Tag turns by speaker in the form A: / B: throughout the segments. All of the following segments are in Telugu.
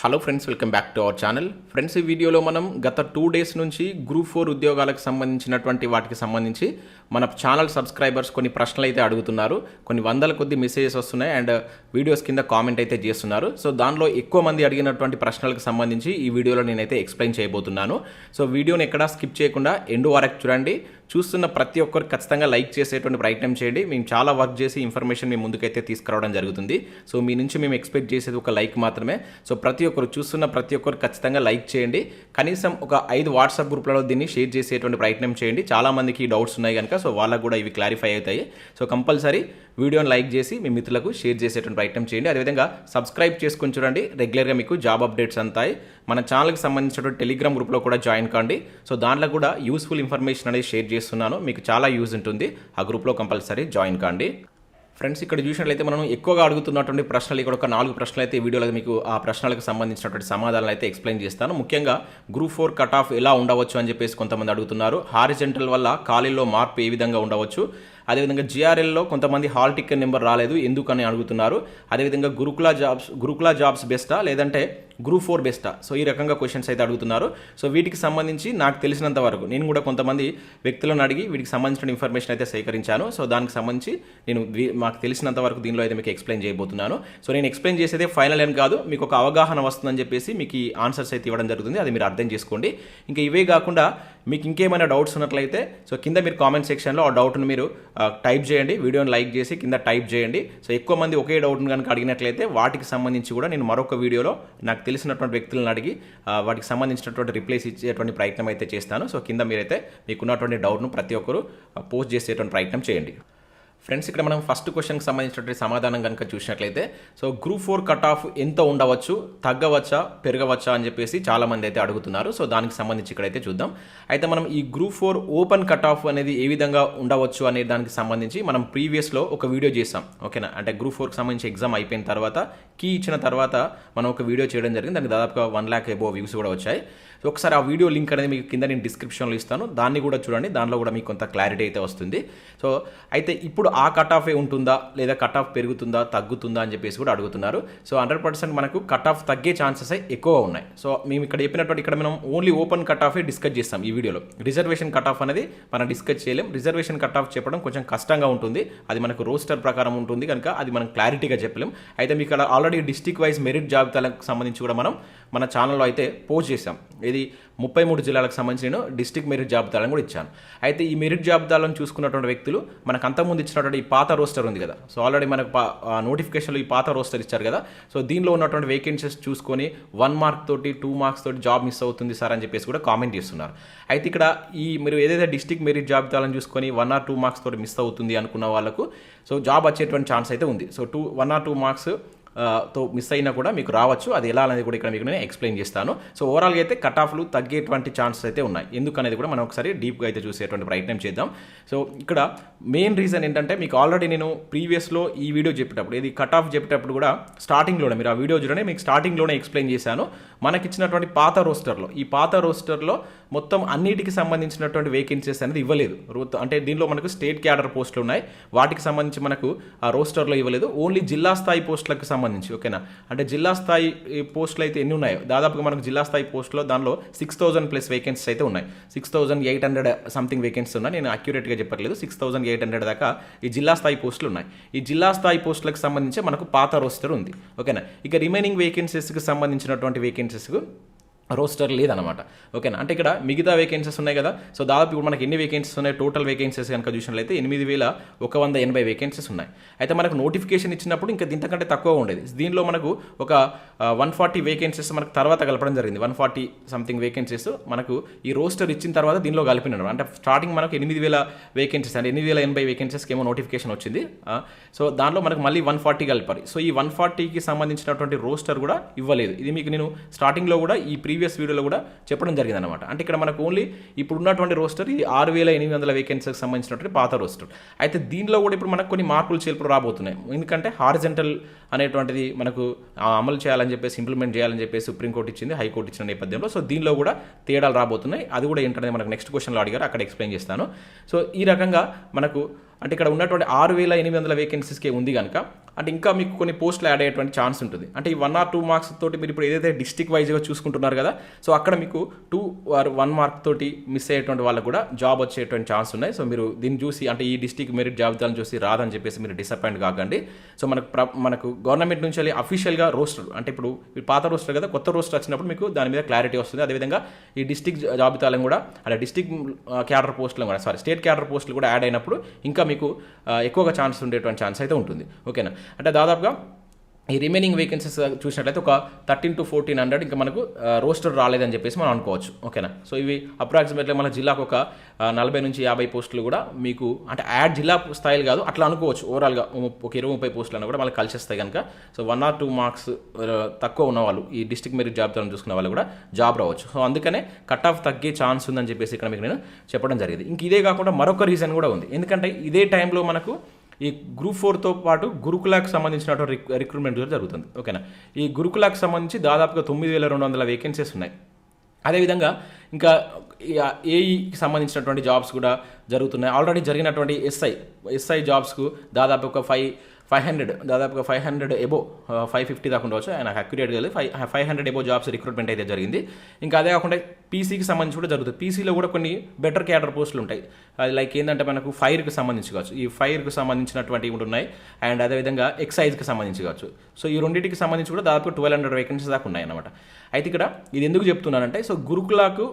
A: Hello friends welcome back to our channel friends ఈ వీడియోలో మనం గత టూ డేస్ నుంచి గ్రూప్ ఫోర్ ఉద్యోగాలకు సంబంధించినటువంటి వాటికి సంబంధించి మన ఛానల్ సబ్స్క్రైబర్స్ కొన్ని ప్రశ్నలు అయితే అడుగుతున్నారు. కొన్ని వందల కొద్ది మెసేజెస్ వస్తున్నాయి అండ్ వీడియోస్ కింద కామెంట్ అయితే చేస్తున్నారు. సో దానిలో ఎక్కువ మంది అడిగినటువంటి ప్రశ్నలకు సంబంధించి ఈ వీడియోలో నేనైతే ఎక్స్ప్లెయిన్ చేయబోతున్నాను. సో వీడియోని ఎక్కడా స్కిప్ చేయకుండా ఎండు వరకు చూడండి. చూస్తున్న ప్రతి ఒక్కరు ఖచ్చితంగా లైక్ చేసేటువంటి ప్రయత్నం చేయండి. మేము చాలా వర్క్ చేసి ఇన్ఫర్మేషన్ మేము ముందుకైతే తీసుకురావడం జరుగుతుంది. సో మీ నుంచి మేము ఎక్స్పెక్ట్ చేసేది ఒక లైక్ మాత్రమే. సో ప్రతి ఒక్కరు చూస్తున్న ప్రతి ఒక్కరు ఖచ్చితంగా లైక్ చేయండి. కనీసం ఒక ఐదు వాట్సాప్ గ్రూప్లలో దీన్ని షేర్ చేసేటువంటి ప్రయత్నం చేయండి. చాలామందికి డౌట్స్ ఉన్నాయి కనుక సో వాళ్ళకు కూడా ఇవి క్లారిఫై అవుతాయి. సో కంపల్సరీ వీడియోని లైక్ చేసి మీ మిత్రులకు షేర్ చేసేటువంటి ప్రయత్నం చేయండి. అదేవిధంగా సబ్స్క్రైబ్ చేసుకొని చూడండి. రెగ్యులర్గా మీకు జాబ్ అప్డేట్స్ అంతాయి. మన ఛానల్కి సంబంధించినటువంటి టెలిగ్రామ్ గ్రూప్లో కూడా జాయిన్ కాండి. సో దాంట్లో కూడా యూస్ఫుల్ ఇన్ఫర్మేషన్ అనేది షేర్ చేస్తున్నాను. మీకు చాలా యూజ్ ఉంటుంది. ఆ గ్రూప్లో కంపల్సరీ జాయిన్ కాండి. ఫ్రెండ్స్ ఇక్కడ చూసినట్లయితే మనం ఎక్కువగా అడుగుతున్నటువంటి ప్రశ్నలు ఇక్కడ ఒక నాలుగు ప్రశ్నలు అయితే వీడియోలో మీకు ఆ ప్రశ్నలకు సంబంధించినటువంటి సమాధానాలు అయితే ఎక్స్ప్లెయిన్ చేస్తాను. ముఖ్యంగా గ్రూప్ ఫోర్ కట్ ఆఫ్ ఎలా ఉండవచ్చు అని చెప్పేసి కొంతమంది అడుగుతున్నారు. హారిజెంటల్ వల్ల ఖాళీలో మార్పు ఏ విధంగా ఉండవచ్చు? అదేవిధంగా జిఆర్ఎల్లో కొంతమంది హాల్ టికెట్ నెంబర్ రాలేదు ఎందుకని అడుగుతున్నారు? అదేవిధంగా గురుకుల జాబ్స్ గురుకుల జాబ్స్ బెస్టా లేదంటే గ్రూప్ ఫోర్ బెస్టా? సో ఈ రకంగా క్వశ్చన్స్ అయితే అడుగుతున్నారు. సో వీటికి సంబంధించి నాకు తెలిసినంత వరకు నేను కూడా కొంతమంది వ్యక్తులను అడిగి వీటికి సంబంధించిన ఇన్ఫర్మేషన్ అయితే సేకరించాను. సో దానికి సంబంధించి నేను మాకు తెలిసినంత వరకు దీనిలో అయితే మీకు ఎక్స్ప్లెయిన్ చేయబోతున్నాను. సో నేను ఎక్స్ప్లెయిన్ చేసేది ఫైనల్ ఏం కాదు. మీకు ఒక అవగాహన వస్తుందని చెప్పేసి మీకు ఈ ఆన్సర్స్ అయితే ఇవ్వడం జరుగుతుంది. అది మీరు అర్థం చేసుకోండి. ఇంకా ఇవే కాకుండా మీకు ఇంకేమైనా డౌట్స్ ఉన్నట్లయితే సో కింద మీరు కామెంట్ సెక్షన్లో ఆ డౌట్ను మీరు టైప్ చేయండి వీడియోని లైక్ చేసి కింద టైప్ చేయండి. సో ఎక్కువ మంది ఒకే డౌట్ను కనుక అడిగినట్లయితే వాటికి సంబంధించి కూడా నేను మరొక వీడియోలో నాకు తెలిసినటువంటి వ్యక్తులను అడిగి వాటికి సంబంధించినటువంటి రిప్లైస్ ఇచ్చేటువంటి ప్రయత్నం అయితే చేస్తాను. సో కింద మీరైతే మీకున్నటువంటి డౌట్ను ప్రతి ఒక్కరు పోస్ట్ చేసేటువంటి ప్రయత్నం చేయండి. ఫ్రెండ్స్ ఇక్కడ మనం ఫస్ట్ క్వశ్చన్కి సంబంధించినటువంటి సమాధానం కనుక చూసినట్లయితే so group four cut off ఎంత ఉండవచ్చు తగ్గవచ్చా పెరగవచ్చా అని చెప్పేసి చాలా మంది అయితే అడుగుతున్నారు. సో దానికి సంబంధించి ఇక్కడైతే చూద్దాం. అయితే మనం ఈ group four open cut off అనేది ఏ విధంగా ఉండవచ్చు అనే దానికి సంబంధించి మనం ప్రీవియస్లో ఒక వీడియో చేసాం ఓకేనా అంటే గ్రూప్ ఫోర్కి సంబంధించి ఎగ్జామ్ అయిపోయిన తర్వాత కీ ఇచ్చిన తర్వాత మనం ఒక వీడియో చేయడం జరిగింది. దానికి దాదాపుగా వన్ ల్యాక్ ఎబో వ్యూస్ కూడా వచ్చాయి. సో ఒకసారి ఆ వీడియో లింక్ అనేది మీకు కింద నేను డిస్క్రిప్షన్లో ఇస్తాను. దాన్ని కూడా చూడండి. దానిలో కూడా మీకు కొంత క్లారిటీ అయితే వస్తుంది. సో అయితే ఇప్పుడు ఆ కట్ ఆఫే ఉంటుందా? లేదా కట్ ఆఫ్ పెరుగుతుందా? తగ్గుతుందా? అని చెప్పేసి కూడా అడుగుతున్నారు. సో హండ్రెడ్ పర్సెంట్ మనకు కట్ ఆఫ్ తగ్గే ఛాన్సెస్ ఎక్కువ ఉన్నాయి. సో మేము ఇక్కడ చెప్పినటువంటి ఇక్కడ మనం ఓన్లీ ఓపెన్ కట్ ఆఫే డిస్కస్ చేస్తాం ఈ వీడియోలో. రిజర్వేషన్ కట్ ఆఫ్ అనేది మనం డిస్కస్ చేయలేం. రిజర్వేషన్ కట్ ఆఫ్ చెప్పడం కొంచెం కష్టంగా ఉంటుంది. అది మనకు రోస్టర్ ప్రకారం ఉంటుంది కనుక అది మనం క్లారిటీగా చెప్పలేం. అయితే మీకు ఇక్కడ ఆల్రెడీ డిస్టిక్ వైజ్ మెరిట్ జాబితాలకు సంబంధించి కూడా మనం మన ఛానల్లో అయితే పోస్ట్ చేసాం ఇది ముప్పై మూడు జిల్లాలకు సంబంధించి నేను డిస్టిక్ మెరిట్ జాబితాలను కూడా ఇచ్చాను. అయితే ఈ మెరిట్ జాబితాలను చూసుకున్నటువంటి వ్యక్తులు మనకు అంతకుముందు ఇచ్చినటువంటి ఈ పాత రోస్టర్ ఉంది కదా. సో ఆల్రెడీ మనకు పా- ఆ నోటిఫికేషన్లో ఈ పాత రోస్టర్ ఇచ్చారు కదా. సో దీనిలో ఉన్నటువంటి వేకెన్సీస్ చూసుకొని వన్ మార్క్ తోటి టూ మార్క్స్ తోటి జాబ్ మిస్ అవుతుంది సార్ అని చెప్పేసి కూడా కామెంట్ చేస్తున్నారు. అయితే ఇక్కడ ఈ మీరు ఏదైతే డిస్టిక్ మెరిట్ జాబితాలను చూసుకొని వన్ ఆర్ టూ మార్క్స్ తోటి మిస్ అవుతుంది అనుకున్న వాళ్ళకు సో జాబ్ వచ్చేటువంటి ఛాన్స్ అయితే ఉంది. So two one or two marks తో మిస్ అయినా కూడా మీకు రావచ్చు. అది ఎలా అనేది కూడా ఇక్కడ మీకు నేను ఎక్స్ప్లెయిన్ చేస్తాను. సో ఓవరాల్గా అయితే కట్ ఆఫ్లు తగ్గేటువంటి ఛాన్సెస్ అయితే ఉన్నాయి. ఎందుకనేది కూడా మనం ఒకసారి డీప్గా అయితే చూసేటువంటి ప్రయత్నం చేద్దాం. సో ఇక్కడ మెయిన్ రీజన్ ఏంటంటే మీకు ఆల్రెడీ నేను ప్రీవియస్లో ఈ వీడియో చెప్పేటప్పుడు ఇది కట్ ఆఫ్ చెప్పేటప్పుడు కూడా స్టార్టింగ్లోనే మీరు ఆ వీడియో చూడండి మీకు స్టార్టింగ్లోనే ఎక్స్ప్లెయిన్ చేశాను. మనకిచ్చినటువంటి పాత రోస్టర్లో. ఈ పాత రోస్టర్లో మొత్తం అన్నిటికి సంబంధించినటువంటి వేకెన్సీస్ అనేది ఇవ్వలేదు. రో- అంటే దీనిలో మనకు స్టేట్ క్యాడర్ పోస్టులు ఉన్నాయి. వాటికి సంబంధించి మనకు ఆ రోస్టర్లో ఇవ్వలేదు. ఓన్లీ జిల్లా స్థాయి పోస్టులకు సంబంధించి ఓకేనా? అంటే జిల్లా స్థాయి ఈ పోస్టులు అయితే ఎన్ని ఉన్నాయో? దాదాపుగా మనకు జిల్లా స్థాయి పోస్టులో దానిలో సిక్స్ థౌసండ్ ప్లస్ వేకెన్సీస్ అయితే ఉన్నాయి. Six thousand eight hundred something vacancy ఉన్నాయి. నేను అక్యురేట్గా చెప్పట్లేదు. సిక్స్ థౌసండ్ ఎయిట్ హండ్రెడ్ దాకా ఈ జిల్లా స్థాయి పోస్టులు ఉన్నాయి. ఈ జిల్లా స్థాయి పోస్టులకు సంబంధించి మనకు పాత రోస్టర్ ఉంది. ఓకేనా? ఇక రిమైనింగ్ వేకెన్సీస్కి సంబంధించినటువంటి వేకెన్సీ వేకెన్సీస్కు రోస్టర్ లేదనమాట ఓకేనా? అంటే ఇక్కడ మిగతా వేకెన్సీస్ ఉన్నాయి కదా. సో దాదాపు ఇప్పుడు మనకి ఎన్ని వేకెన్సీస్ ఉన్నాయి? టోటల్ వేకెన్సీస్ కనుక చూసినట్లయితే ఎనిమిది వేల ఒక వంద ఎనభై వేకెన్సీస్ ఉన్నాయి. అయితే మనకు నోటిఫికేషన్ ఇచ్చినప్పుడు ఇంకా దీంతకంటే తక్కువ ఉండేది. దీనిలో మనకు ఒక వన్ ఫార్టీ వేకెన్సీస్ మనకు తర్వాత కలపడం జరిగింది. వన్ ఫార్టీ సంథింగ్ వేకెన్సీస్ మనకు ఈ రోస్టర్ ఇచ్చిన తర్వాత దీనిలో కలిపినాడు అంటే స్టార్టింగ్ మనకు ఎనిమిది వేల వేకెన్సీస్ అంటే ఎనిమిది వేల ఎనభై వేకెన్సీస్కి ఏమో నోటిఫికేషన్ వచ్చింది. సో దానిలో మనకు మళ్ళీ వన్ ఫార్టీ కలిపారు. సో ఈ వన్ ఫార్టీకి సంబంధించినటువంటి రోస్టర్ కూడా ఇవ్వలేదు. ఇది మీకు నేను స్టార్టింగ్లో కూడా ఈ ప్రీవియస్ వీడియోలో కూడా చెప్పడం జరిగింది అనమాట అంటే ఇక్కడ మనకు ఓన్లీ ఇప్పుడు ఉన్నటువంటి రోస్టర్ ఇది ఆరు వేల ఎనిమిది వందల వేకెన్సీకి సంబంధించినటువంటి పాత రోస్టర్ అయితే దీనిలో కూడా ఇప్పుడు మనకు కొన్ని మార్పులు చేర్పులు రాబోతున్నాయి. ఎందుకంటే హారిజెంటల్ అనేటువంటిది మనకు అమలు చేయాలని చెప్పేసి ఇంప్లిమెంట్ చేయాలని చెప్పేసి సుప్రీంకోర్టు ఇచ్చింది హైకోర్టు ఇచ్చిన నేపథ్యంలో. సో దీనిలో కూడా తేడాలు రాబోతున్నాయి. అది కూడా ఏంటనేది మనకు నెక్స్ట్ క్వశ్చన్లో అడిగారు. అక్కడ ఎక్స్ప్లెయిన్ చేస్తాను. సో ఈ రకంగా మనకు అంటే ఇక్కడ ఉన్నటువంటి ఆరు వేల ఎనిమిది వందల వేకెన్సీస్కే ఉంది కనుక అంటే ఇంకా మీకు కొన్ని పోస్టులు యాడ్ అయ్యేటువంటి ఛాన్స్ ఉంటుంది. అంటే ఈ వన్ ఆర్ టూ మార్క్స్ తోటి మీరు ఇప్పుడు ఏదైతే డిస్టిక్ వైజ్గా చూసుకుంటున్నారు కదా సో అక్కడ మీకు టూ ఆర్ వన్ మార్క్ తోటి మిస్ అయ్యేటువంటి వాళ్ళకు కూడా జాబ్ వచ్చేటువంటి ఛాన్స్ ఉన్నాయి. సో మీరు దీన్ని చూసి అంటే ఈ డిస్టిక్ మెరిట్ జాబితాలను చూసి రాదని చెప్పేసి మీరు డిసప్పాయింట్ కాకండి. సో మనకు ప్ర మనకు గవర్నమెంట్ నుంచి వెళ్ళి అఫీషియల్గా రోస్టర్ అంటే ఇప్పుడు పాత రోస్టర్ కదా కొత్త రోస్టర్ వచ్చినప్పుడు మీకు దాని మీద క్లారిటీ వస్తుంది. అదేవిధంగా ఈ డిస్టిక్ జాబితాలను కూడా అంటే డిస్టిక్ క్యాడర్ పోస్టులను కూడా సారీ స్టేట్ క్యాడర్ పోస్టులు కూడా యాడ్ అయినప్పుడు ఇంకా మీకు ఎక్కువగా ఛాన్స్ ఉండేటువంటి ఛాన్స్ అయితే ఉంటుంది. ఓకేనా అంటే దాదాపుగా ఈ రిమైనింగ్ వేకెన్సీస్ చూసినట్లయితే ఒక థర్టీన్ టు ఫోర్టీన్ హండ్రెడ్ ఇంకా మనకు రోస్టర్ రాలేదని చెప్పేసి మనం అనుకోవచ్చు. ఓకేనా? సో ఇవి అప్రాక్సిమేట్లీ మన జిల్లాకు ఒక నలభై నుంచి యాభై పోస్టులు కూడా మీకు అంటే యాడ్ జిల్లా స్థాయిలు కాదు అట్లా అనుకోవచ్చు. ఓవరాల్గా ఒక ఇరవై ముప్పై పోస్టులు అన్న కూడా మళ్ళీ కలిసి వస్తాయి కనుక. So one or two marks తక్కువ ఉన్న వాళ్ళు ఈ డిస్టిక్ మెరిట్ జాబితాను చూసుకున్న వాళ్ళు కూడా జాబ్ రావచ్చు. సో అందుకనే కట్ ఆఫ్ తగ్గే ఛాన్స్ ఉందని చెప్పేసి ఇక్కడ మీకు నేను చెప్పడం జరిగింది. ఇంక ఇదే కాకుండా మరొక రీజన్ కూడా ఉంది. ఎందుకంటే ఇదే టైంలో మనకు ఈ గ్రూప్ ఫోర్తో పాటు గురుకులాకు సంబంధించినటువంటి రిక్ రిక్రూట్మెంట్ కూడా జరుగుతుంది. ఓకేనా? ఈ గురుకులాకు సంబంధించి దాదాపుగా తొమ్మిది వేల రెండు వందల వేకెన్సీస్ ఉన్నాయి. అదేవిధంగా ఇంకా ఏఈకి సంబంధించినటువంటి జాబ్స్ కూడా జరుగుతున్నాయి. ఆల్రెడీ జరిగినటువంటి ఎస్ఐ ఎస్ఐ జాబ్స్కు దాదాపు ఒక ఫైవ్ ఫైవ్ హండ్రెడ్ దాదాపుగా five hundred above five fifty దాకా ఉండవచ్చు. ఆయన అక్యురేట్గా కాదు five five hundred above jobs recruitment అయితే జరిగింది. ఇంకా అదే కాకుండా పీసీకి సంబంధించి కూడా జరుగుతుంది. పీసీలో కూడా కొన్ని బెటర్ క్యాడర్ పోస్టులు ఉంటాయి. అది లైక్ ఏంటంటే మనకు ఫైర్కి సంబంధించి కావచ్చు. ఈ ఫైర్కి సంబంధించినటువంటి కూడా ఉన్నాయి అండ్ అదేవిధంగా ఎక్సైజ్కి సంబంధించి కావచ్చు. సో ఈ రెండింటికి సంబంధించి కూడా దాదాపు ట్వెల్వ్ హండ్రెడ్ వేకెన్సీస్ దాకా ఉన్నాయి అనమాట అయితే ఇక్కడ ఇది ఎందుకు చెప్తున్నానంటే సో గురుకులాకు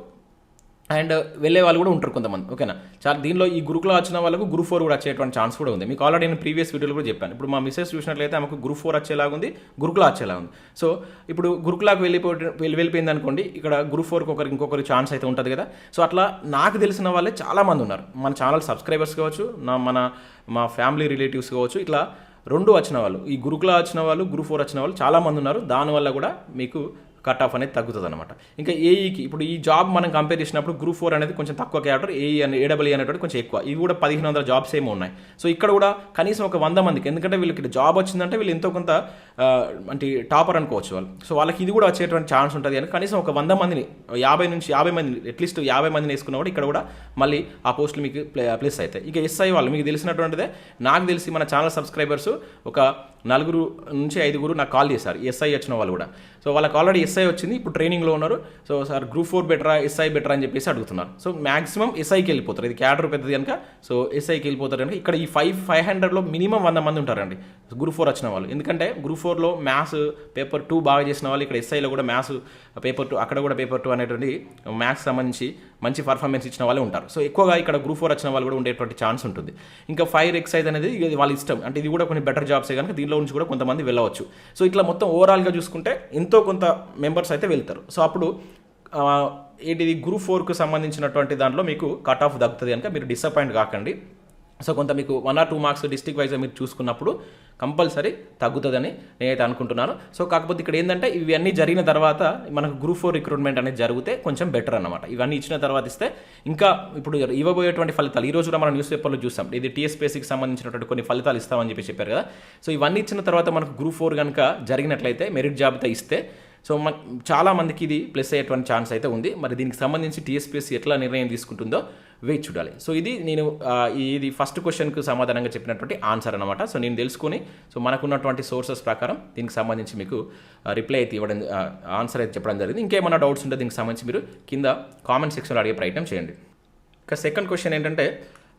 A: అండ్ వెళ్ళే వాళ్ళు కూడా ఉంటారు కొంతమంది ఓకేనా? చాలా దీనిలో ఈ గ్రూప్లో వచ్చిన వాళ్ళకు గ్రూప్ ఫోర్ కూడా వచ్చేటువంటి ఛాన్స్ కూడా ఉంది. మీకు ఆల్రెడీ నేను ప్రీవియస్ వీడియోలో కూడా చెప్పాను. ఇప్పుడు మా మిస్సెస్ చూసినట్లయితే ఆమెకు గ్రూప్ ఫోర్ వచ్చేలాగా ఉంది గురుకులా వచ్చేలా ఉంది. సో ఇప్పుడు గురుకులాకు వెళ్ళిపోయి వెళ్ళి వెళ్ళిపోయింది అనుకోండి ఇక్కడ గ్రూప్ ఫోర్కి ఒకరికి ఇంకొకరి ఛాన్స్ అయితే ఉంటుంది కదా. సో అట్లా నాకు తెలిసిన వాళ్ళే చాలామంది ఉన్నారు. మన ఛానల్ సబ్స్క్రైబర్స్ కావచ్చు నా మన మా ఫ్యామిలీ రిలేటివ్స్ కావచ్చు ఇట్లా రెండు వచ్చిన వాళ్ళు ఈ గురుకులా వచ్చిన వాళ్ళు గ్రూప్ ఫోర్ వచ్చిన వాళ్ళు చాలామంది ఉన్నారు. దానివల్ల కూడా మీకు కట్ ఆఫ్ అనేది తగ్గుతుంది అనమాట ఇంకా ఏఈకి ఇప్పుడు ఈ జాబ్ మనం కంపేర్ చేసినప్పుడు గ్రూప్ ఫోర్ అనేది కొంచెం తక్కువ క్యారెక్టర్ ఏఈ అనే ఏడబ్ల్యూ అనేటువంటి కొంచెం ఎక్కువ. ఇవి కూడా పదిహేను వందల జాబ్స్ ఏమో ఉన్నాయి. సో ఇక్కడ కూడా కనీసం ఒక వంద మందికి ఎందుకంటే వీళ్ళకి జాబ్ వచ్చిందంటే వీళ్ళు ఎంతో కొంత అంటే టాపర్ అనుకోవచ్చు వాళ్ళు. సో వాళ్ళకి ఇది కూడా వచ్చేటువంటి ఛాన్స్ ఉంటుంది అని కనీసం ఒక వంద మందిని యాభై నుంచి యాభై మంది అట్లీస్ట్ యాభై మందిని వేసుకున్నా కూడా ఇక్కడ కూడా మళ్ళీ ఆ పోస్టులు మీకు ప్లే ప్లేస్ అవుతాయి. ఇక ఎస్ఐ వాళ్ళు మీకు తెలిసినటువంటిదే. నాకు తెలిసి మన ఛానల్ సబ్స్క్రైబర్స్ ఒక నలుగురు నుంచి ఐదుగురు నాకు కాల్ చేశారు ఎస్ఐ వచ్చిన వాళ్ళు కూడా. సో వాళ్ళకి ఆల్రెడీ ఎస్ఐ వచ్చింది ఇప్పుడు ట్రైనింగ్లో ఉన్నారు. సో సార్ గ్రూప్ ఫోర్ బెటరా ఎస్ఐ బెటరా అని చెప్పేసి అడుగుతున్నారు. సో మాక్సిమం ఎస్ఐకి వెళ్ళిపోతారు. ఇది క్యాడర్ పెద్దది కనుక సో ఎస్ఐకి వెళ్ళిపోతారు కనుక ఇక్కడ ఈ ఫైవ్ ఫైవ్ హండ్రెడ్లో మినిమం వంద మంది ఉంటారండి. గ్రూప్ ఫోర్ వచ్చిన వాళ్ళు. ఎందుకంటే గ్రూప్ ఫోర్లో మ్యాథ్స్ పేపర్ టూ బాగా చేసిన వాళ్ళు ఇక్కడ ఎస్ఐలో కూడా మ్యాథ్స్ పేపర్ టూ అక్కడ కూడా పేపర్ టూ అనేటువంటి మ్యాథ్స్ సంబంధించి మంచి పర్ఫార్మెన్స్ ఇచ్చిన వాళ్ళే ఉంటారు. సో ఎక్కువగా ఇక్కడ గ్రూప్ ఫోర్ వచ్చిన వాళ్ళు కూడా ఉండేటువంటి ఛాన్స్ ఉంటుంది. ఇంకా ఫైర్ ఎక్సైజ్ అనేది ఇది వాళ్ళ ఇష్టం. అంటే ఇది కూడా కొన్ని బెటర్ జాబ్సే కనుక దీనిలో నుంచి కూడా కొంతమంది వెళ్ళవచ్చు. సో ఇట్లా మొత్తం ఓవరాల్గా చూసుకుంటే ఎంతో కొంత మెంబర్స్ అయితే వెళ్తారు. సో అప్పుడు ఏంటిది? గ్రూప్ ఫోర్కు సంబంధించినటువంటి దాంట్లో మీకు కట్ ఆఫ్ దక్కుతుంది కనుక మీరు డిసప్పాయింట్ కాకండి. సో కొంత మీకు one or two marks district వైజ్గా మీరు చూసుకున్నప్పుడు కంపల్సరీ తగ్గుతుందని నేనైతే అనుకుంటున్నాను. సో కాకపోతే ఇక్కడ ఏంటంటే ఇవన్నీ జరిగిన తర్వాత మనకు గ్రూప్ ఫోర్ రిక్రూట్మెంట్ అనేది జరిగితే కొంచెం బెటర్ అనమాట ఇవన్నీ ఇచ్చిన తర్వాత ఇస్తే ఇంకా ఇప్పుడు ఇవ్వబోయేటువంటి ఫలితాలు ఈ రోజు కూడా మనం న్యూస్ పేపర్లో చూసాం. ఇది టీఎస్పీఎస్సీకి సంబంధించినటువంటి కొన్ని ఫలితాలు ఇస్తామని చెప్పి చెప్పారు కదా. సో ఇవన్నీ ఇచ్చిన తర్వాత మనకు గ్రూప్ ఫోర్ కనుక జరిగినట్లయితే మెరిట్ జాబితా ఇస్తే సో మన చాలా మందికి ఇది ప్లస్ అయ్యేటువంటి ఛాన్స్ అయితే ఉంది. మరి దీనికి సంబంధించి టీఎస్పీఎస్సీ ఎట్లా నిర్ణయం తీసుకుంటుందో వెయిట్ చూడాలి. సో ఇది నేను ఇది ఫస్ట్ క్వశ్చన్కు సమాధానంగా చెప్పినటువంటి ఆన్సర్ అనమాట సో నేను తెలుసుకుని సో మనకున్నటువంటి సోర్సెస్ ప్రకారం దీనికి సంబంధించి మీకు రిప్లై అయితే ఇవ్వడం ఆన్సర్ అయితే చెప్పడం జరిగింది. ఇంకేమైనా డౌట్స్ ఉంటే దీనికి సంబంధించి మీరు కింద కామెంట్ సెక్షన్లో అడిగే ప్రయత్నం చేయండి. ఇక సెకండ్ క్వశ్చన్ ఏంటంటే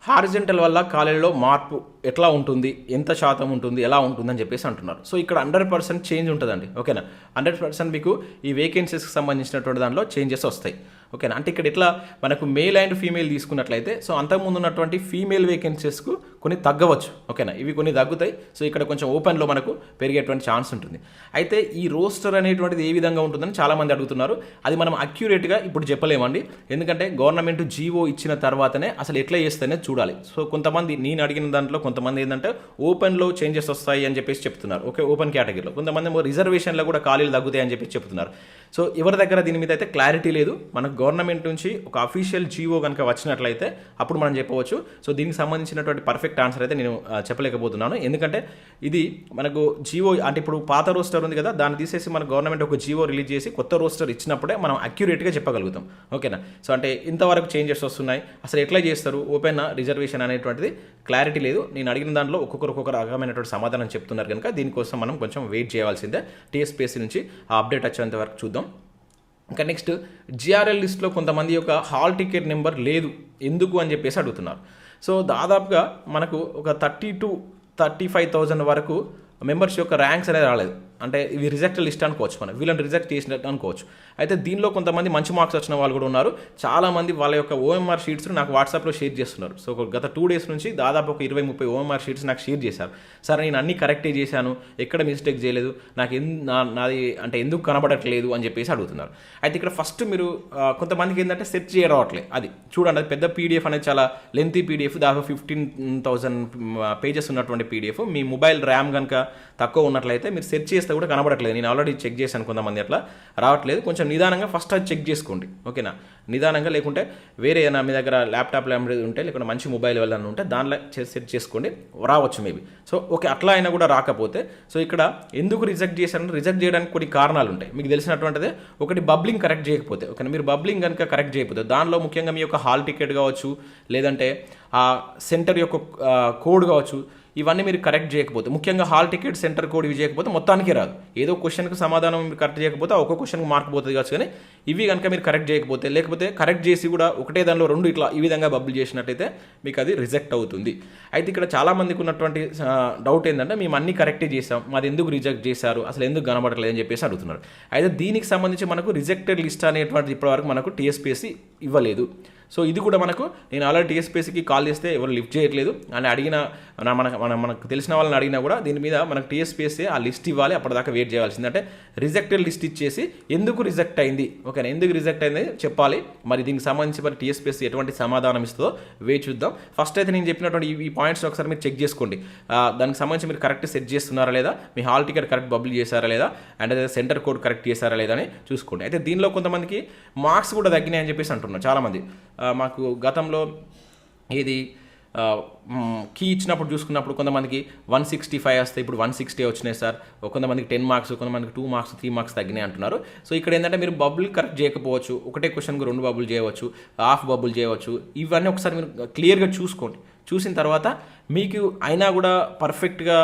A: హారిజెంటల్ వల్ల కాలేజీలో మార్పు ఎట్లా ఉంటుంది ఎంత శాతం ఉంటుంది ఎలా ఉంటుంది అని చెప్పేసి అంటున్నారు. సో ఇక్కడ హండ్రెడ్ పర్సెంట్ చేంజ్ ఉంటుందండి. ఓకేనా? హండ్రెడ్ పర్సెంట్ మీకు ఈ వేకెన్సీస్కి సంబంధించినటువంటి దాంట్లో చేంజెస్ వస్తాయి. ఓకేనా? అంటే ఇక్కడ ఇట్లా మనకు మేల్ అండ్ ఫీమేల్ తీసుకున్నట్లయితే సో అంతకుముందు ఉన్నటువంటి ఫీమేల్ వేకెన్సీస్కు కొన్ని తగ్గవచ్చు. ఓకేనా? ఇవి కొన్ని తగ్గుతాయి. సో ఇక్కడ కొంచెం ఓపెన్లో మనకు పెరిగేటువంటి ఛాన్స్ ఉంటుంది. అయితే ఈ రోస్టర్ అనేటువంటిది ఏ విధంగా ఉంటుందని చాలామంది అడుగుతున్నారు. అది మనం అక్యురేట్గా ఇప్పుడు చెప్పలేమండి. ఎందుకంటే గవర్నమెంట్ జీవో ఇచ్చిన తర్వాతనే అసలు ఎట్లా చేస్తేనే చూడాలి. సో కొంతమంది నేను అడిగిన దాంట్లో కొంత కొంతమంది ఏంటంటే ఓపెన్లో చేంజెస్ వస్తాయి అని చెప్పేసి చెప్తున్నారు. ఓకే ఓపెన్ కేటగిరీలో కొంతమంది రిజర్వేషన్లో కూడా ఖాళీలు తగ్గుతాయి అని చెప్పేసి చెప్తున్నారు. సో ఎవరి దగ్గర దీని మీద అయితే క్లారిటీ లేదు. మనకు గవర్నమెంట్ నుంచి ఒక అఫీషియల్ జీవో కనుక వచ్చినట్లయితే అప్పుడు మనం చెప్పవచ్చు. సో దీనికి సంబంధించినటువంటి పర్ఫెక్ట్ ఆన్సర్ అయితే నేను చెప్పలేకపోతున్నాను. ఎందుకంటే ఇది మనకు జియో అంటే ఇప్పుడు పాత రోస్టర్ ఉంది కదా దాన్ని తీసేసి మన గవర్నమెంట్ ఒక జియో రిలీజ్ చేసి కొత్త రోస్టర్ ఇచ్చినప్పుడే మనం అక్యురేట్గా చెప్పగలుగుతాం. ఓకేనా సో అంటే ఇంతవరకు చేంజెస్ వస్తున్నాయి. అసలు ఎట్లా చేస్తారు? ఓపెన్ రిజర్వేషన్ అనేటువంటిది క్లారిటీ లేదు. నేను అడిగిన దాంట్లో ఒక్కొక్కరు ఒక్కొక్క రకమైనటువంటి సమాధానం చెప్తున్నారు కనుక దీనికోసం మనం కొంచెం వెయిట్ చేయాల్సిందే. టీఎస్పీఎస్సీ నుంచి ఆ అప్డేట్ వచ్చేంత వరకు చూద్దాం. ఇంకా నెక్స్ట్ జిఆర్ఎల్ లిస్ట్లో కొంతమంది యొక్క హాల్ టికెట్ నెంబర్ లేదు. ఎందుకు అని చెప్పేసి అడుగుతున్నారు. సో దాదాపుగా మనకు ఒక thirty to thirty five thousand వరకు మెంబర్స్ యొక్క ర్యాంక్స్ అనేది రాలేదు. అంటే ఇవి రిజెక్ట్ లిస్ట్ అనుకోవచ్చు మనం. వీళ్ళని రిజెక్ట్ చేసినట్టు అనుకోవచ్చు. అయితే దీనిలో కొంతమంది మంచి మార్క్స్ వచ్చిన వాళ్ళు కూడా ఉన్నారు. చాలామంది వాళ్ళ యొక్క ఓఎంఆర్ షీట్స్ నాకు వాట్సాప్లో షేర్ చేస్తున్నారు. సో గత టూ డేస్ నుంచి దాదాపు ఒక ఇరవై ముప్పై ఓఎంఆర్ షీట్స్ నాకు షేర్ చేశారు. సరే నేను అన్ని కరెక్టే చేశాను. ఎక్కడ మిస్టేక్ చేయలేదు. నాకు ఎన్ నా నాది అంటే ఎందుకు కనబడట్లేదు? అని చెప్పేసి అడుగుతున్నారు. అయితే ఇక్కడ ఫస్ట్ మీరు కొంతమందికి ఏంటంటే సెర్చ్ చేయరావట్లేదు అది చూడండి అది పెద్ద పీడిఎఫ్ అనేది చాలా లెంతీ పీడిఎఫ్ దాదాపు ఫిఫ్టీన్ థౌసండ్ పేజెస్ ఉన్నటువంటి పీడిఎఫ్ మీ మొబైల్ ర్యామ్ కనుక తక్కువ ఉన్నట్లయితే మీరు సెర్చ్ చేస్తే కూడా కనబడట్లేదు. నేను ఆల్రెడీ చెక్ చేశాను కొంతమంది అట్లా. రావట్లేదు. కొంచెం నిదానంగా ఫస్ట్ అది చెక్ చేసుకోండి. ఓకేనా నిదానంగా లేకుంటే వేరే ఏదైనా మీ దగ్గర ల్యాప్టాప్ ల్యాప్టాప్ ఉంటే లేకుంటే మంచి మొబైల్ వెళ్ళాలని ఉంటే దానిలో సెట్ చేసుకోండి. రావచ్చు మేబీ సో ఓకే అట్లా అయినా కూడా రాకపోతే సో ఇక్కడ ఎందుకు రిజెక్ట్ చేశాను రిజెక్ట్ చేయడానికి కొన్ని కారణాలు ఉంటాయి. మీకు తెలిసినటువంటిదే ఒకటి బబ్లింగ్ కరెక్ట్ చేయకపోతే. ఓకే మీరు బబ్లింగ్ కనుక కరెక్ట్ చేయకపోతే దానిలో ముఖ్యంగా మీ యొక్క హాల్ టికెట్ కావచ్చు లేదంటే ఆ సెంటర్ యొక్క కోడ్ కావచ్చు ఇవన్నీ మీరు కరెక్ట్ చేయకపోతే ముఖ్యంగా హాల్ టికెట్ సెంటర్ కోడ్ ఇవి చేయకపోతే మొత్తానికి రాదు. ఏదో క్వశ్చన్కి సమాధానం మీరు కరెక్ట్ చేయకపోతే ఒక్క క్వశ్చన్కి మార్క్ పోతుంది కావచ్చు కానీ ఇవి కనుక మీరు కరెక్ట్ చేయకపోతే లేకపోతే కరెక్ట్ చేసి కూడా ఒకటే దానిలో రెండు ఇట్లా ఈ విధంగా బబుల్ చేసినట్టయితే మీకు అది రిజెక్ట్ అవుతుంది. అయితే ఇక్కడ చాలామందికి ఉన్నటువంటి డౌట్ ఏంటంటే మేము అన్ని కరెక్టే చేసాం మాది ఎందుకు రిజెక్ట్ చేశారు అసలు ఎందుకు కనబడట్లేదు అని చెప్పేసి అడుగుతున్నారు. అయితే దీనికి సంబంధించి మనకు రిజెక్టెడ్ లిస్ట్ అనేటువంటిది ఇప్పటివరకు మనకు టీఎస్పీఎస్సీ ఇవ్వలేదు. సో ఇది కూడా మనకు నేను ఆల్రెడీ టీఎస్పీసీకి కాల్ చేస్తే ఎవరు లిఫ్ట్ చేయట్లేదు. అని అడిగిన మన మన మన మనకు తెలిసిన వాళ్ళని అడిగినా కూడా దీని మీద మనకు టీఎస్పీఎస్సీ ఆ లిస్ట్ ఇవ్వాలి అప్పటిదాకా వెయిట్ చేయాల్సింది. అంటే రిజెక్టెడ్ లిస్ట్ ఇచ్చేసి ఎందుకు రిజెక్ట్ అయింది? ఓకేనా ఎందుకు రిజెక్ట్ అయింది చెప్పాలి. మరి దీనికి సంబంధించి మరి టీఎస్పీఎస్సీ ఎటువంటి సమాధానం ఇస్తుందో వేచి చూద్దాం. ఫస్ట్ అయితే నేను చెప్పినటువంటి ఈ- పాయింట్స్ ఒకసారి మీరు చెక్ చేసుకోండి. దానికి సంబంధించి మీరు కరెక్ట్ సెట్ చేస్తున్నారా లేదా? మీ హాల్ టికెట్ కరెక్ట్ బబుల్ చేశారా లేదా? అండ్ అదే సెంటర్ కోడ్ కరెక్ట్ చేశారా లేదా అని చూసుకోండి. అయితే దీనిలో కొంతమందికి మార్క్స్ కూడా తగ్గినాయి అని చెప్పేసి అంటున్నారు చాలామంది. మాకు గతంలో ఇది కీ ఇచ్చినప్పుడు చూసుకున్నప్పుడు కొంతమందికి వన్ సిక్స్టీ ఫైవ్ వస్తే ఇప్పుడు వన్ సిక్స్టీ వచ్చినాయి సార్. కొంతమందికి టెన్ మార్క్స్ కొంతమందికి టూ మార్క్స్ త్రీ మార్క్స్ తగ్గినాయి అంటున్నారు. సో ఇక్కడ ఏంటంటే మీరు బబుల్ కరెక్ట్ చేయకపోవచ్చు ఒకటే క్వశ్చన్కి రెండు బబుల్ చేయవచ్చు హాఫ్ బబుల్ చేయవచ్చు ఇవన్నీ ఒకసారి మీరు క్లియర్గా చూసుకోండి. చూసిన తర్వాత మీకు అయినా కూడా పర్ఫెక్ట్గా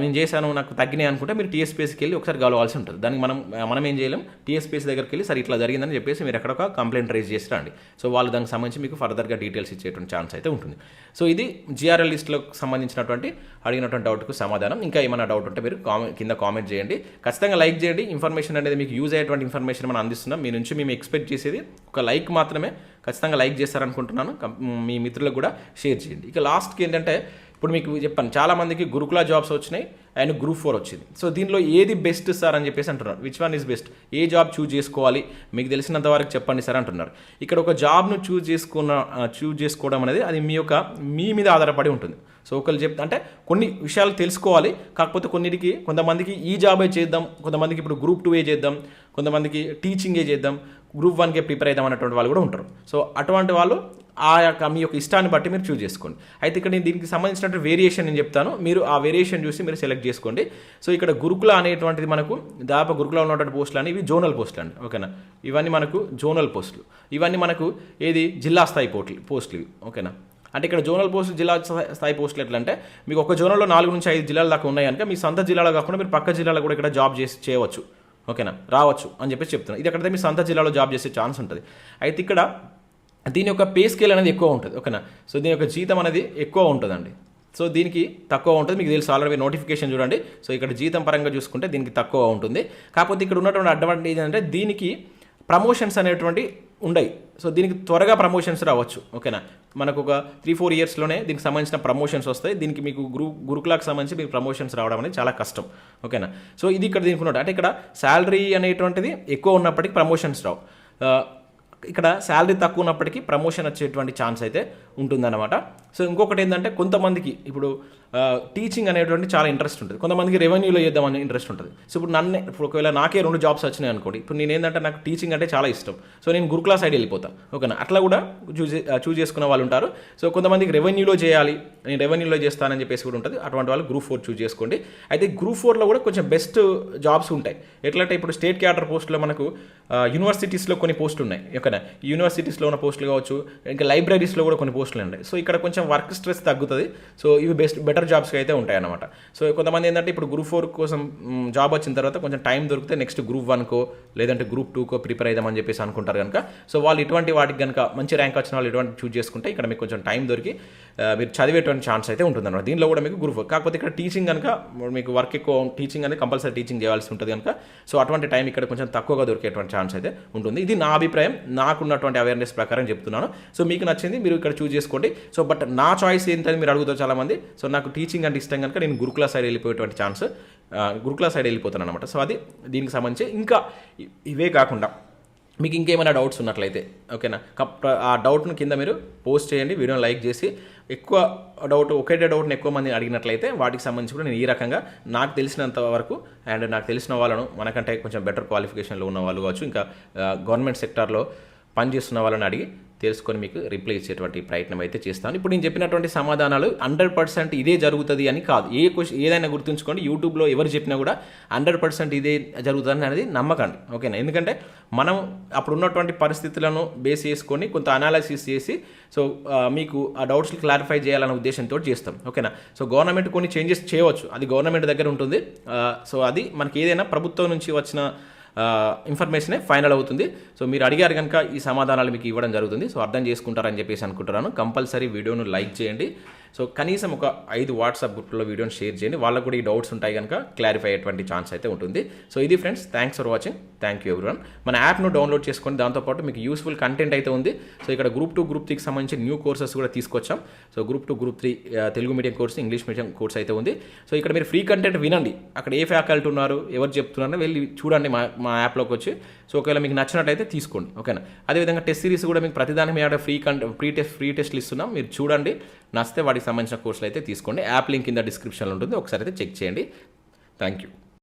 A: నేను చేశాను నాకు తగ్గినాయి అనుకుంటే మీరు టీఎస్పీఎస్కి వెళ్ళి ఒకసారి కలవాల్సి ఉంటుంది. దానికి మనం మనం ఏం చేయలేం. టీఎస్పీఎస్ దగ్గరికి వెళ్ళి సరే ఇట్లా జరిగిందని చెప్పేసి మీరు ఎక్కడ ఒక కంప్లైంట్ రేజ్ చేసి రండి. సో వాళ్ళు దానికి సంబంధించి మీకు ఫర్దర్గా డీటెయిల్స్ ఇచ్చేటువంటి ఛాన్స్ అయితే ఉంటుంది. సో ఇది జిఆర్ఎల్ లిస్ట్లకు సంబంధించినటువంటి అడిగినటువంటి డౌట్కు సమాధానం. ఇంకా ఏమైనా డౌట్ ఉంటే మీరు కామెంట్ కింద కామెంట్ చేయండి. ఖచ్చితంగా లైక్ చేయండి. ఇన్ఫర్మేషన్ అనేది మీకు యూజ్ అయ్యేటువంటి ఇన్ఫర్మేషన్ మనం అందిస్తున్నాం. మీ నుంచి మేము ఎక్స్పెక్ట్ చేసేది ఒక లైక్ మాత్రమే ఖచ్చితంగా లైక్ చేస్తారనుకుంటున్నాను. మీ మిత్రులకు కూడా షేర్ చేయండి. ఇక లాస్ట్కి ఏంటంటే ఇప్పుడు మీకు చెప్పాను చాలామందికి గురుకుల జాబ్స్ వచ్చినాయి అండ్ గ్రూప్ ఫోర్ వచ్చింది. సో దీనిలో ఏది బెస్ట్ సార్ అని చెప్పేసి అంటున్నారు. విచ్ వన్ ఇస్ బెస్ట్ ఏ జాబ్ చూజ్ చేసుకోవాలి? మీకు తెలిసినంత వరకు చెప్పండి సార్ అంటున్నారు. ఇక్కడ ఒక జాబ్ను చూజ్ చేసుకున్న చూజ్ చేసుకోవడం అనేది అది మీ యొక్క మీ మీద ఆధారపడి ఉంటుంది. సో ఒకళ్ళు చెప్తే అంటే కొన్ని విషయాలు తెలుసుకోవాలి కాకపోతే కొన్నిటికి కొంతమందికి ఈ జాబే చేద్దాం కొంతమందికి ఇప్పుడు గ్రూప్ టూ ఏ చేద్దాం కొంతమందికి టీచింగే చేద్దాం గ్రూప్ వన్కే ప్రిపేర్ అవుదాం అన్నటువంటి వాళ్ళు కూడా ఉంటారు. సో అటువంటి వాళ్ళు ఆ యొక్క మీ యొక్క ఇష్టాన్ని బట్టి మీరు చూస్ చేసుకోండి. అయితే ఇక్కడ నేను దీనికి సంబంధించినటువంటి వేరియేషన్ నేను చెప్తాను. మీరు ఆ వేరియేషన్ చూసి మీరు సెలెక్ట్ చేసుకోండి. సో ఇక్కడ గురుకుల అనేటువంటిది మనకు దాదాపు గురుకుల ఉన్నటువంటి పోస్టులు అని ఇవి జోనల్ పోస్టులు అండి. ఓకేనా ఇవన్నీ మనకు జోనల్ పోస్టులు ఇవన్నీ మనకు ఏది? జిల్లా స్థాయి పోట్లు పోస్టులు ఇవి. ఓకేనా అంటే ఇక్కడ జోనల్ పోస్ట్ జిల్లా స్థాయి- స్థాయి పోస్టులు ఎట్లా అంటే మీకు ఒక జోనల్లో నాలుగు నుంచి ఐదు జిల్లాల దాకా ఉన్నాయి కనుక మీ సొంత జిల్లాలో కాకుండా మీరు పక్క జిల్లాలో కూడా ఇక్కడ జాబ్ చేసి చేయవచ్చు. ఓకేనా రావచ్చు అని చెప్పేసి చెప్తున్నాను ఇది ఎక్కడైతే మీ సొంత జిల్లాలో జాబ్ చేసే ఛాన్స్ ఉంటుంది. అయితే ఇక్కడ దీని యొక్క పే స్కేల్ అనేది ఎక్కువ ఉంటుంది ఓకేనా? సో దీని యొక్క జీతం అనేది ఎక్కువ ఉంటుందండి. సో దీనికి తక్కువ ఉంటుంది. మీకు తెలుసు ఆల్రెడీ నోటిఫికేషన్ చూడండి. సో ఇక్కడ జీతం పరంగా చూసుకుంటే దీనికి తక్కువ ఉంటుంది. కాకపోతే ఇక్కడ ఉన్నటువంటి అడ్వాంటేజ్ ఏంటంటే దీనికి ప్రమోషన్స్ అనేటువంటి ఉండయి. సో దీనికి త్వరగా ప్రమోషన్స్ రావచ్చు ఓకేనా? మనకు ఒక త్రీ ఫోర్ ఇయర్స్లోనే దీనికి సంబంధించిన ప్రమోషన్స్ వస్తాయి. దీనికి మీకు గురు గురుకులకు సంబంధించి మీకు ప్రమోషన్స్ రావడం అనేది చాలా కష్టం ఓకేనా? సో ఇది ఇక్కడ దీనికి ఉన్నట్టు. అంటే ఇక్కడ శాలరీ అనేటువంటిది ఎక్కువ ఉన్నప్పటికీ ప్రమోషన్స్ రావు. ఇక్కడ శాలరీ తక్కువ ఉన్నప్పటికీ ప్రమోషన్ వచ్చేటువంటి ఛాన్స్ అయితే ఉంటుందన్నమాట. సో ఇంకొకటి ఏంటంటే కొంతమందికి ఇప్పుడు టీచింగ్ అనేటువంటి చాలా ఇంట్రెస్ట్ ఉంటుంది. కొంతమందికి రెవెన్యూలో చేద్దామని ఇంట్రెస్ట్ ఉంటుంది. సో ఇప్పుడు నన్ను ఇప్పుడు ఒకవేళ నాకే రెండు జాబ్స్ వచ్చినాయి అనుకోండి ఇప్పుడు నేను ఏంటంటే నాకు టీచింగ్ అంటే చాలా ఇష్టం. సో నేను గురుకుల సైడ్ వెళ్ళిపోతాను ఓకేనా అట్లా కూడా చూజ్ చూజ్ చేసుకున్న వాళ్ళు ఉంటారు. సో కొంతమందికి రెవెన్యూలో చేయాలి నేను రెవెన్యూలో చేస్తానని చెప్పేసి కూడా ఉంటుంది. అటువంటి వాళ్ళు గ్రూప్ ఫోర్ చూజ్ చేసుకోండి. అయితే గ్రూప్ ఫోర్లో కూడా కొంచెం బెస్ట్ జాబ్స్ ఉంటాయి. ఎట్లంటే ఇప్పుడు స్టేట్ క్యాడర్ పోస్టులో మనకు యూనివర్సిటీస్లో కొన్ని పోస్టులు ఉన్నాయి. ఓకేనా యూనివర్సిటీస్లో ఉన్న పోస్టులు కావచ్చు ఇంకా లైబ్రరీస్లో కూడా కొన్ని పోస్టులు ఉన్నాయి. సో ఇక్కడ కొంచెం వర్క్ స్ట్రెస్ తగ్గుతుంది. సో ఇవి బెస్ట్ బెటర్ జాబ్స్కి అయితే ఉంటాయి అన్నమాట సో కొంతమంది ఏంటంటే ఇప్పుడు గ్రూప్ ఫోర్ కోసం జాబ్ వచ్చిన తర్వాత కొంచెం టైం దొరికితే నెక్స్ట్ గ్రూప్ వన్కో లేదంటే గ్రూప్ టూకో ప్రిపేర్ అయిదామని చెప్పేసి అనుకుంటారు కనుక సో వాళ్ళు ఇటువంటి వాటికి కనుక మంచి ర్యాంక్ వచ్చిన వాళ్ళు ఇటువంటి చూజ్ చేసుకుంటే ఇక్కడ మీకు కొంచెం టైం దొరికి మీరు చదివేటువంటి ఛాన్స్ అయితే ఉంటుంది అనమాట దీనిలో కూడా మీకు గ్రూప్ కాకపోతే ఇక్కడ టీచింగ్ కనుక మీకు వర్క్ ఎక్కువ టీచింగ్ అనేది కంపల్సరీ టీచింగ్ చేయాల్సి ఉంటుంది కనుక సో అటువంటి టైం ఇక్కడ కొంచెం తక్కువగా దొరికేటువంటి ఛాన్స్ అయితే ఉంటుంది. ఇది నా అభిప్రాయం. నాకున్నటువంటి అవేర్నెస్ ప్రకారం చెప్తున్నాను. సో మీకు నచ్చింది మీరు ఇక్కడ చూజ్ చేసుకోండి. సో బట్ నా చాయిస్ ఏంటని మీరు అడుగుతారు చాలామంది. సో నాకు టీచింగ్ అంటే ఇష్టం కనుక నేను గురుకుల సైడ్ వెళ్ళిపోయేటువంటి ఛాన్స్ గురుకుల సైడ్ వెళ్ళిపోతాను అనమాట సో అది దీనికి సంబంధించి. ఇంకా ఇవే కాకుండా మీకు ఇంకేమైనా డౌట్స్ ఉన్నట్లయితే ఓకేనా కప్ ఆ డౌట్ను కింద మీరు పోస్ట్ చేయండి వీడియోని లైక్ చేసి. ఎక్కువ డౌట్ ఒకే డౌట్ని ఎక్కువ మంది అడిగినట్లయితే వాటికి సంబంధించి కూడా నేను ఈ రకంగా నాకు తెలిసినంత వరకు అండ్ నాకు తెలిసిన వాళ్ళను మనకంటే కొంచెం బెటర్ క్వాలిఫికేషన్లో ఉన్న వాళ్ళు కావచ్చు. ఇంకా గవర్నమెంట్ సెక్టార్లో పనిచేస్తున్న వాళ్ళని అడిగి తెలుసుకొని మీకు రిప్లై ఇచ్చేటువంటి ప్రయత్నం అయితే చేస్తాను. ఇప్పుడు నేను చెప్పినటువంటి సమాధానాలు హండ్రెడ్ పర్సెంట్ ఇదే జరుగుతుంది అని కాదు. ఏ క్వశ్చన్ ఏదైనా గుర్తుంచుకోండి. యూట్యూబ్లో ఎవరు చెప్పినా కూడా హండ్రెడ్ పర్సెంట్ ఇదే జరుగుతుంది అనేది నమ్మకండి. ఓకేనా? ఎందుకంటే మనం అప్పుడు ఉన్నటువంటి పరిస్థితులను బేస్ చేసుకొని కొంత అనాలిసిస్ చేసి సో మీకు ఆ డౌట్స్ క్లారిఫై చేయాలనే ఉద్దేశంతో చేస్తాం. ఓకేనా? సో గవర్నమెంట్ కొన్ని చేంజెస్ చేయవచ్చు. అది గవర్నమెంట్ దగ్గర ఉంటుంది. సో అది మనకి ఏదైనా ప్రభుత్వం నుంచి వచ్చిన ఇన్ఫర్మేషనే ఫైనల్ అవుతుంది. సో మీరు అడిగారు కనుక ఈ సమాధానాలు మీకు ఇవ్వడం జరుగుతుంది. సో అర్థం చేసుకుంటారని చెప్పేసి అనుకుంటున్నాను. కంపల్సరీ వీడియోను లైక్ చేయండి. సో కనీసం ఒక ఐదు వాట్సాప్ గ్రూప్లో వీడియోని షేర్ చేయండి. వాళ్ళకు కూడా ఈ డౌట్స్ ఉంటాయి కనుక క్లారిఫై అయ్యేటువంటి ఛాన్స్ అయితే ఉంటుంది. సో ఇది friends thanks for watching thank you everyone మన యాప్ను డౌన్లోడ్ చేసుకొని దాంతోపాటు మీకు యూస్ఫుల్ కంటెంట్ అయితే ఉంది. సో ఇక్కడ గ్రూప్ టూ గ్రూప్ త్రీకి సంబంధించి న్యూ కోర్సెస్ కూడా తీసుకొచ్చాం. So group two group three Telugu medium course English medium course అయితే ఉంది. సో ఇక్కడ మీరు ఫ్రీ కంటెంట్ వినండి. అక్కడ ఏ ఫ్యాకల్టీ ఉన్నారు ఎవరు చెప్తున్నారో వెళ్ళి చూడండి మా మా యాప్లోకి వచ్చి. సో ఒకవేళ మీకు నచ్చినట్టయితే తీసుకోండి. ఓకేనా? అదేవిధంగా టెస్ట్ సిరీస్ కూడా మీకు ప్రతిదాని మీద free content free test free టెస్ట్లు ఇస్తున్నాం మీరు చూడండి. నచ్చితే వాటికి సంబంధించిన కోర్సులు అయితే తీసుకోండి. యాప్ లింక్ కింద డిస్క్రిప్షన్లో ఉంటుంది. ఒకసారి అయితే చెక్ చేయండి. Thank you